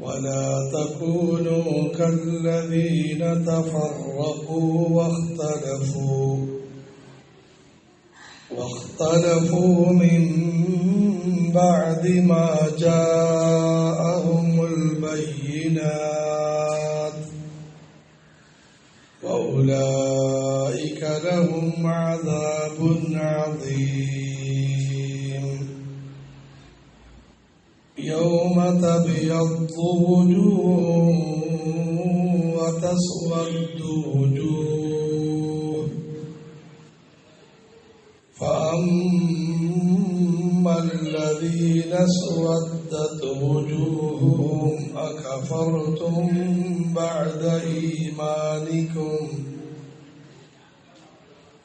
ولا تكونوا كالذين تفرقوا واختلفوا واختلفوا من بعد ما جاءهم البينات وأولئك لهم عذاب عظيم. يوم تبيض وجوه وتسود وجوه. فأما الذين اسودت وجوههم أكفرتم بعد إيمانكم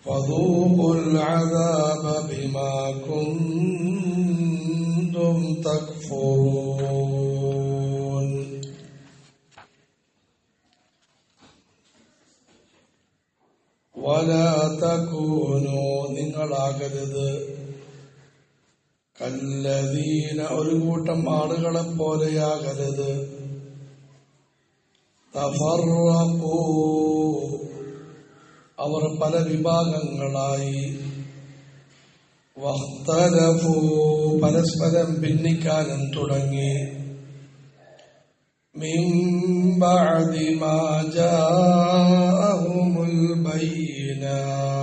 فذوقوا العذاب بما كنتم تكفرون. ولا تكونوا നിങ്ങളാകരുത് കല്ലദീന ഒരു കൂട്ടം ആളുകളെ പോലെയാകരുത് തഫറഖൂ അവർ പല വിഭാഗങ്ങളായി വഖ്തലഫൂ പരസ്പരം ഭിന്നിക്കാനും തുടങ്ങി മിൻ ബഅദി മാ ജാഅഹുമുൽ ബയ്യിനാത്ത്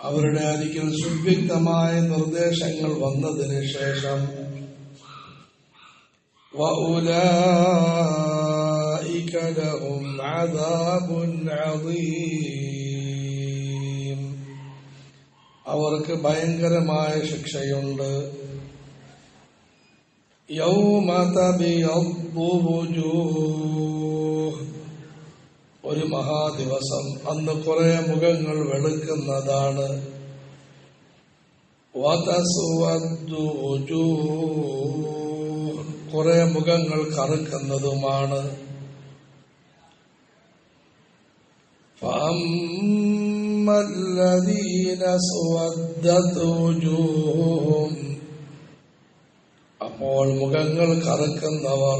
അവരുടെ അരികിൽ സുവ്യക്തമായ നിർദ്ദേശങ്ങൾ വന്നതിന് ശേഷം وأولئك لهم عذاب عظيم അവർക്ക് ഭയങ്കരമായ ശിക്ഷയുണ്ട്. ഒരു മഹാദിവസം അന്ന് കുറെ മുഖങ്ങൾ വെളുക്കുന്നതാണ്. കുറെ മുഖങ്ങൾ കറുക്കുന്നതുമാണ് فأما الذين اسودت وجوههم അപ്പോൾ മുഖങ്ങൾ കറുക്കുന്നവർ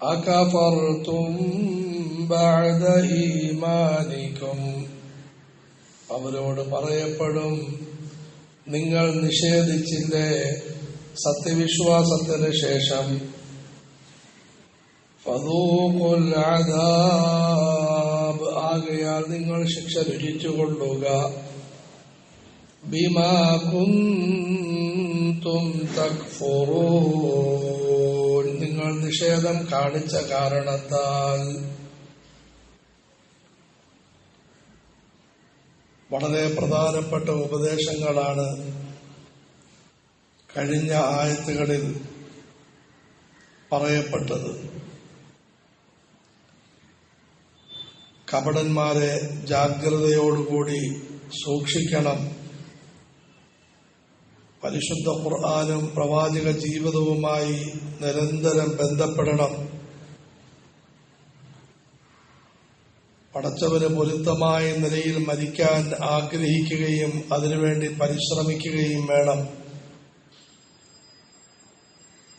അകഫർത്തും ബഅദ ഈമാനിക്കും അവരോട് പറയപ്പെടും നിങ്ങൾ നിഷേധിച്ചില്ലേ സത്യവിശ്വാസത്തിന് ശേഷം ഫദൂഖുൽ അദാബ് ആകയാൽ നിങ്ങൾ ശിക്ഷ രുചിച്ചുകൊള്ളുക നിങ്ങൾ നിഷേധം കാണിച്ച കാരണത്താൽ. വളരെ പ്രധാനപ്പെട്ട ഉപദേശങ്ങളാണ് കഴിഞ്ഞ ആയത്തുകളിൽ പറയപ്പെട്ടത്. കപടന്മാരെ ജാഗ്രതയോടുകൂടി സൂക്ഷിക്കണം. പരിശുദ്ധ ഖുർആാനും പ്രവാചക ജീവിതവുമായി നിരന്തരം ബന്ധപ്പെടണം. പടച്ചവന് പൊരുത്തമായ നിലയിൽ മരിക്കാൻ ആഗ്രഹിക്കുകയും അതിനുവേണ്ടി പരിശ്രമിക്കുകയും വേണം.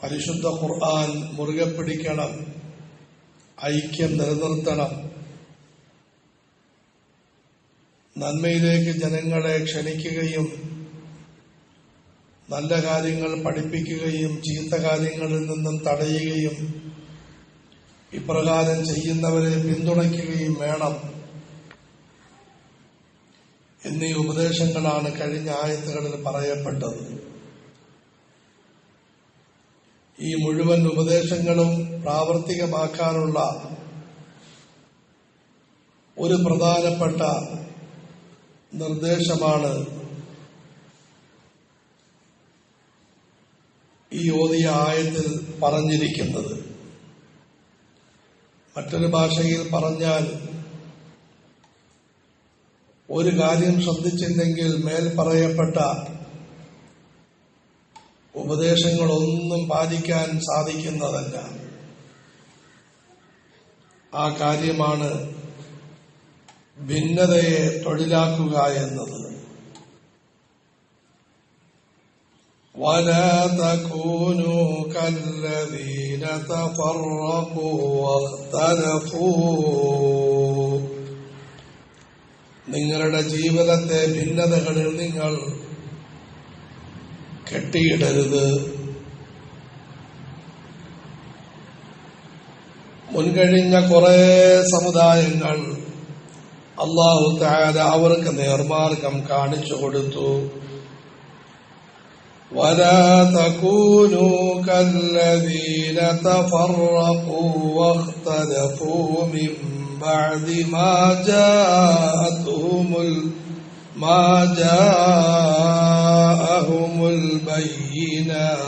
പരിശുദ്ധ ഖുർആൻ മുറുകെ പിടിക്കണം ഐക്യം നിലനിർത്തണം. നന്മയിലേക്ക് ജനങ്ങളെ ക്ഷണിക്കുകയും നല്ല കാര്യങ്ങൾ പഠിപ്പിക്കുകയും ചീത്ത കാര്യങ്ങളിൽ നിന്നും തടയുകയും ഇപ്രകാരം ചെയ്യുന്നവരെ പിന്തുണയ്ക്കുകയും വേണം. എന്നീ ഉപദേശങ്ങളാണ് കഴിഞ്ഞ ആയത്തുകളിൽ പറയപ്പെട്ടത്. ഈ മുഴുവൻ ഉപദേശങ്ങളും പ്രാവർത്തികമാക്കാനുള്ള ഒരു പ്രധാനപ്പെട്ട നിർദ്ദേശമാണ്. ഈ ഓതിയ ആയത്തിൽ പറഞ്ഞിരിക്കുന്നത്. മറ്റൊരു ഭാഷയിൽ പറഞ്ഞാൽ ഒരു കാര്യം ശ്രദ്ധിച്ചില്ലെങ്കിൽ മേൽ പറയപ്പെട്ട ഉപദേശങ്ങളൊന്നും പാലിക്കാൻ സാധിക്കുന്നതല്ല. ആ കാര്യമാണ് ഭിന്നതയെ തൊഴിലാക്കുക എന്നത് ولا تكونوا كالذين تفرقوا واختلفوا നിങ്ങളുടെ ജീവിതത്തെ ഭിന്നതകളിൽ നിങ്ങൾ കെട്ടിയിടരുത് മുൻകഴിഞ്ഞ കുറെ സമുദായങ്ങൾ അള്ളാഹു താര അവർക്ക് നേർമാർഗം കാണിച്ചു കൊടുത്തു ولا تكونوا كالذين تفرقوا واختلفوا من بعد ما جاءتهم ال... ما جاءهم البينات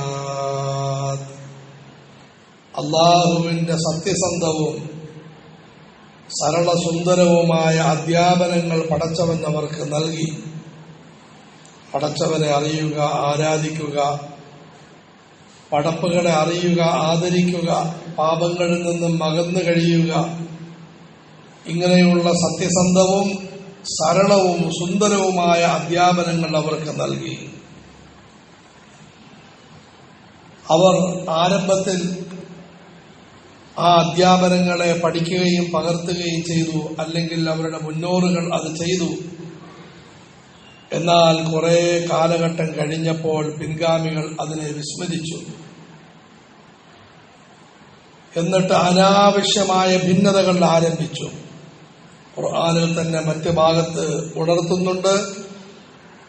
അള്ളാഹുവിന്റെ സത്യസന്ധവും സരളസുന്ദരവുമായ അധ്യാപനങ്ങൾ പടച്ചവന്നവർക്ക് നൽകി. പടച്ചവനെ അറിയുക ആരാധിക്കുക പടപ്പുകളെ അറിയുക ആദരിക്കുക പാപങ്ങളിൽ നിന്നും മകന്നു കഴിയുക. ഇങ്ങനെയുള്ള സത്യസന്ധവും സരളവും സുന്ദരവുമായ അധ്യാപനങ്ങൾ അവർക്ക് നൽകി. അവർ ആരംഭത്തിൽ ആ അധ്യാപനങ്ങളെ പഠിക്കുകയും പകർത്തുകയും ചെയ്തു. അല്ലെങ്കിൽ അവരുടെ മുന്നോറുകൾ അത് ചെയ്തു. എന്നാൽ കുറെ കാലഘട്ടം കഴിഞ്ഞപ്പോൾ പിൻഗാമികൾ അതിനെ വിസ്മരിച്ചു. എന്നിട്ട് അനാവശ്യമായ ഭിന്നതകൾ ആരംഭിച്ചു. ഖുർആാനിൽ തന്നെ മറ്റ് ഭാഗത്ത് ഉണർത്തുന്നുണ്ട്.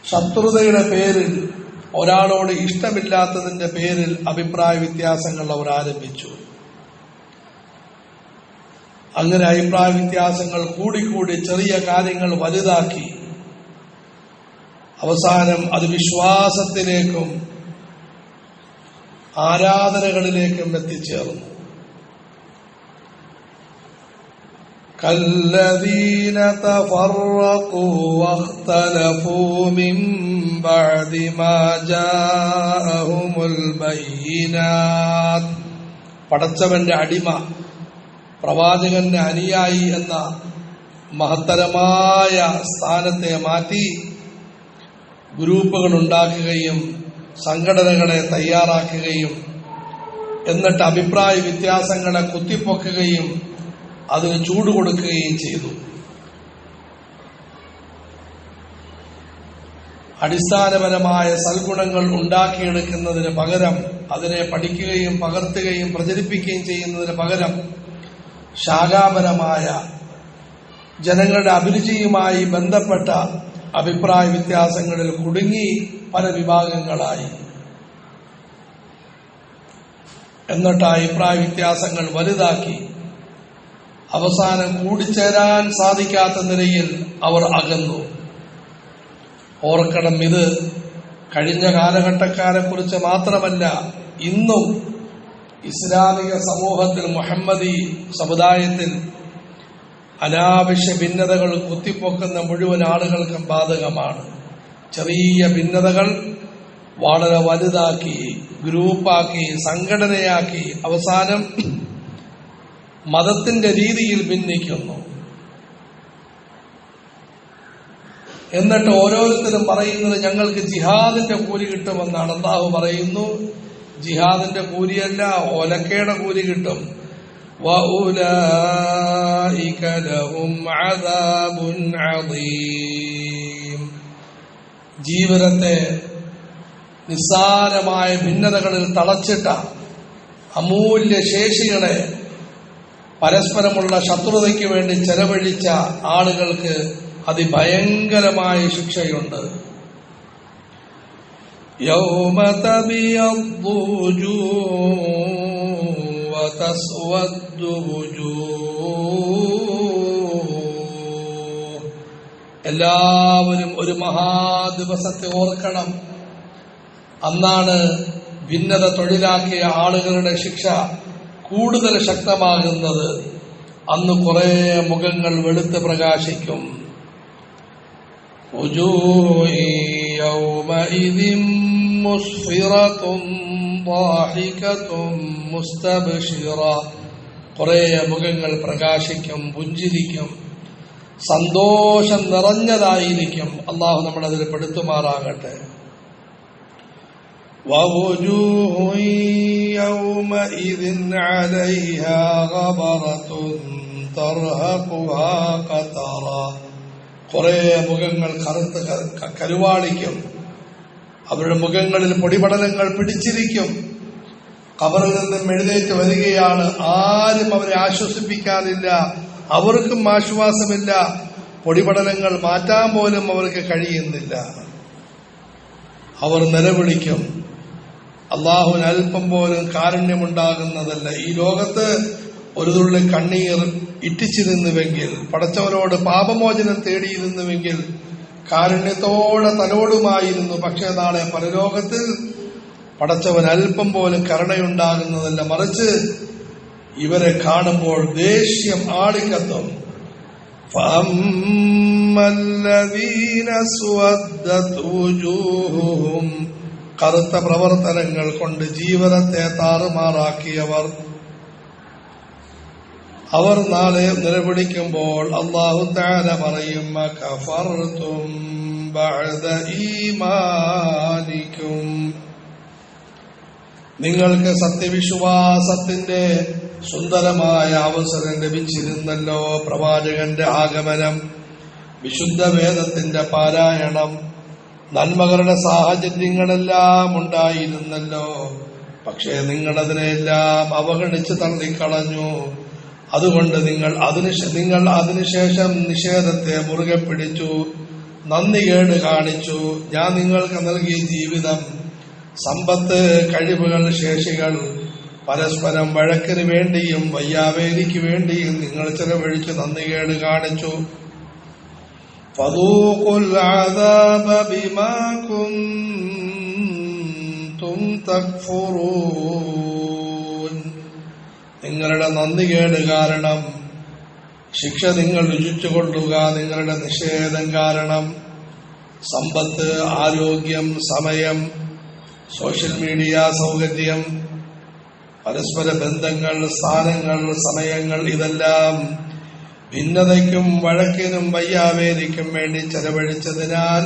ശത്രുതയുടെ പേരിൽ ഒരാളോട് ഇഷ്ടമില്ലാത്തതിന്റെ പേരിൽ അഭിപ്രായ വ്യത്യാസങ്ങൾ അവർ ആരംഭിച്ചു. അങ്ങനെ അഭിപ്രായ വ്യത്യാസങ്ങൾ കൂടിക്കൂടി ചെറിയ കാര്യങ്ങൾ വലുതാക്കി അവസാനം അത് വിശ്വാസത്തിലേക്കും ആരാധനകളിലേക്കും എത്തിച്ചേർന്നു كالذين تفرقوا واختلفوا من بعد ما جاءهم البينات പടച്ചവന്റെ അടിമ പ്രവാചകന്റെ അനുയായി എന്ന മഹത്തരമായ സ്ഥാനത്തെ മാറ്റി ഗ്രൂപ്പുകൾ ഉണ്ടാക്കുകയും സംഘടനകളെ തയ്യാറാക്കുകയും എന്നിട്ട് അഭിപ്രായ വ്യത്യാസങ്ങളെ കുത്തിപ്പൊക്കുകയും അതിന് ചൂട് കൊടുക്കുകയും ചെയ്തു. അടിസ്ഥാനപരമായ സൽഗുണങ്ങൾ ഉണ്ടാക്കിയെടുക്കുന്നതിന് പകരം അതിനെ പഠിക്കുകയും പകർത്തുകയും പ്രചരിപ്പിക്കുകയും ചെയ്യുന്നതിന് പകരം ശാഖാപരമായ ജനങ്ങളുടെ അഭിരുചിയുമായി ബന്ധപ്പെട്ട അഭിപ്രായ വ്യത്യാസങ്ങളിൽ കുടുങ്ങി പല വിഭാഗങ്ങളായി. എന്നിട്ട് അഭിപ്രായ വ്യത്യാസങ്ങൾ വലുതാക്കി അവസാനം കൂടിച്ചേരാൻ സാധിക്കാത്ത നിലയിൽ അവർ അകന്നു. ഓർക്കണം ഇത് കഴിഞ്ഞ കാലഘട്ടക്കാരെ കുറിച്ച് മാത്രമല്ല ഇന്നും ഇസ്ലാമിക സമൂഹത്തിൽ മുഹമ്മദി സമുദായത്തിൽ അനാവശ്യ ഭിന്നതകൾ കുത്തിപ്പൊക്കുന്ന മുഴുവൻ ആളുകൾക്കും ബാധകമാണ്. ചെറിയ ഭിന്നതകൾ വളരെ വലുതാക്കി ഗ്രൂപ്പാക്കി സംഘടനയാക്കി അവസാനം മതത്തിന്റെ രീതിയിൽ ഭിന്നിക്കുന്നു. എന്നിട്ട് ഓരോരുത്തരും പറയുന്നത് ഞങ്ങൾക്ക് ജിഹാദിന്റെ കൂലി കിട്ടുമെന്നാണ് അള്ളാഹു പറയുന്നു. ജിഹാദിന്റെ കൂലിയല്ല ഒലക്കയുടെ കൂലി കിട്ടും. ജീവിതത്തെ നിസ്സാരമായ ഭിന്നതകളിൽ തളച്ചിട്ട അമൂല്യ ശേഷികളെ പരസ്പരമുള്ള ശത്രുതയ്ക്ക് വേണ്ടി ചെലവഴിച്ച ആളുകൾക്ക് അതിഭയങ്കരമായ ശിക്ഷയുണ്ട്. يوم تبيض وجوه وتسود وجوه എല്ലാവരും ഒരു മഹാദിവസത്തെ ഓർക്കണം അന്നാണ് ഭിന്നത തൊഴിലാക്കിയ ആളുകളുടെ ശിക്ഷ കൂടുതൽ ശക്തമാകുന്നത് അന്ന് കുറെ മുഖങ്ങൾ വെളുത്ത് പ്രകാശിക്കും وجوه يومئذ مسفرة ضاحكة مستبشرة കുറെ മുഖങ്ങൾ പ്രകാശിക്കും പുഞ്ചിരിക്കും സന്തോഷം നിറഞ്ഞതായിരിക്കും അള്ളാഹു നമ്മളതിൽ പെടുത്തുമാറാകട്ടെ ووجوه يومئذ عليها غبرة ترهقها قترا കുറെ മുഖങ്ങൾ കറുത്ത് കരുവാളിക്കും. അവരുടെ മുഖങ്ങളിൽ പൊടിപടലങ്ങൾ പിടിച്ചിരിക്കും. കബറിൽ നിന്നും എഴുന്നേറ്റ് വരികയാണ്. ആരും അവരെ ആശ്വസിപ്പിക്കാനില്ല അവർക്കും ആശ്വാസമില്ല. പൊടിപടലങ്ങൾ മാറ്റാൻ പോലും അവർക്ക് കഴിയുന്നില്ല. അവർ നിലവിളിക്കും. അള്ളാഹുവിന് അല്പം പോലും കാരുണ്യമുണ്ടാകുന്നതല്ല. ഈ ലോകത്ത് ഒരു തുള്ളി കണ്ണീർ ഇട്ടിച്ചിരുന്നുവെങ്കിൽ പടച്ചവനോട് പാപമോചനം തേടിയിരുന്നുവെങ്കിൽ കാരുണ്യത്തോടെ തലോടുമായിരുന്നു. പക്ഷേ നാളെ പരലോകത്തിൽ പടച്ചവൻ അല്പം പോലും കരുണയുണ്ടാകുന്നതല്ല. മറിച്ച് ഇവരെ കാണുമ്പോൾ ദേഷ്യം ആളിക്കത്തും. കറുത്ത പ്രവർത്തനങ്ങൾ കൊണ്ട് ജീവിതത്തെ താറുമാറാക്കിയവർ അവർ നാളെ നിലവിളിക്കുമ്പോൾ അള്ളാഹു താര പറയും ഈമാനിക്കും. നിങ്ങൾക്ക് സത്യവിശ്വാസത്തിന്റെ സുന്ദരമായ അവസരം ലഭിച്ചിരുന്നല്ലോ പ്രവാചകന്റെ ആഗമനം. വിശുദ്ധ വേദത്തിന്റെ പാരായണം നന്മകളുടെ സാഹചര്യങ്ങളെല്ലാം ഉണ്ടായിരുന്നല്ലോ. പക്ഷേ നിങ്ങളതിനെല്ലാം അവഗണിച്ച് തള്ളിക്കളഞ്ഞു. അതുകൊണ്ട് നിങ്ങൾ അതിന് നിങ്ങൾ അതിനുശേഷം നിഷേധത്തെ മുറുകെ പിടിച്ചു നന്ദി കേട് കാണിച്ചു. ഞാൻ നിങ്ങൾക്ക് നൽകിയ ജീവിതം സമ്പത്ത് കഴിവുകൾ ശേഷികൾ പരസ്പരം വഴക്കിന് വേണ്ടിയും വയ്യാവേലിക്ക് വേണ്ടിയും നിങ്ങൾ ചെലവഴിച്ച് നന്ദികേട് കാണിച്ചു. തും തക്ഫുറൂ നിങ്ങളുടെ നന്ദി നന്ദികേട് കാരണം ശിക്ഷ നിങ്ങൾ രുചിച്ചുകൊള്ളുക നിങ്ങളുടെ നിഷേധം കാരണം സമ്പത്ത് ആരോഗ്യം സമയം സോഷ്യൽ മീഡിയ സൗകര്യം പരസ്പര ബന്ധങ്ങൾ സ്ഥാനങ്ങൾ സമയങ്ങൾ ഇതെല്ലാം ഭിന്നതയ്ക്കും വഴക്കിനും വയ്യാവേദിക്കും വേണ്ടി ചെലവഴിച്ചതിനാൽ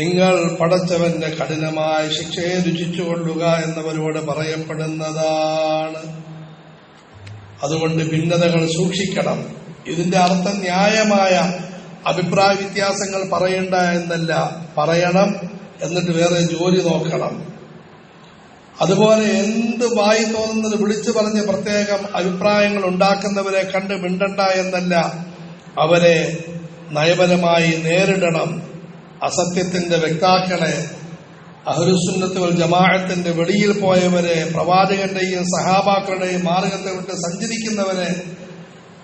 നിങ്ങൾ പടച്ചവന്റെ കഠിനമായ ശിക്ഷയെ രുചിച്ചുകൊള്ളുക എന്നവരോട് പറയപ്പെടുന്നതാണ്. അതുകൊണ്ട് ഭിന്നതകൾ സൂക്ഷിക്കണം. ഇതിന്റെ അർത്ഥം ന്യായമായ അഭിപ്രായ വ്യത്യാസങ്ങൾ പറയണ്ട എന്നല്ല. പറയണം എന്നിട്ട് വേറെ ജോലി നോക്കണം. അതുപോലെ എന്ത് വായി തോന്നുന്നത് വിളിച്ചു പറഞ്ഞ് പ്രത്യേകം അഭിപ്രായങ്ങൾ ഉണ്ടാക്കുന്നവരെ കണ്ട് മിണ്ടണ്ട എന്നല്ല. അവരെ നയപരമായി നേരിടണം. അസത്യത്തിന്റെ വ്യക്താക്കളെ അഹ്ലുസുന്നത്ത് വൽ ജമാഅത്തിന്റെ വെളിയിൽ പോയവരെ പ്രവാചകന്റെയും സഹാബാക്കളുടെയും മാർഗത്തെ വിട്ട് സഞ്ചരിക്കുന്നവരെ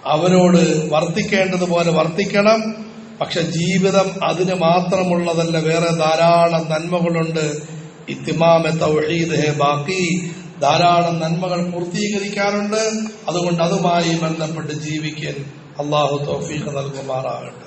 അവരോട് വർത്തിക്കേണ്ടതുപോലെ വർത്തിക്കണം. പക്ഷെ ജീവിതം അതിന് മാത്രമുള്ളതല്ല വേറെ ധാരാളം നന്മകളുണ്ട്. ഇത്തിമാമെ തൗഹീദ് ബാക്കി. ധാരാളം നന്മകൾ പൂർത്തീകരിക്കാറുണ്ട് അതുകൊണ്ട് അതുമായി ബന്ധപ്പെട്ട് ജീവിക്കാൻ അള്ളാഹു തോഫീഖ് നൽകുമാറാകട്ടെ.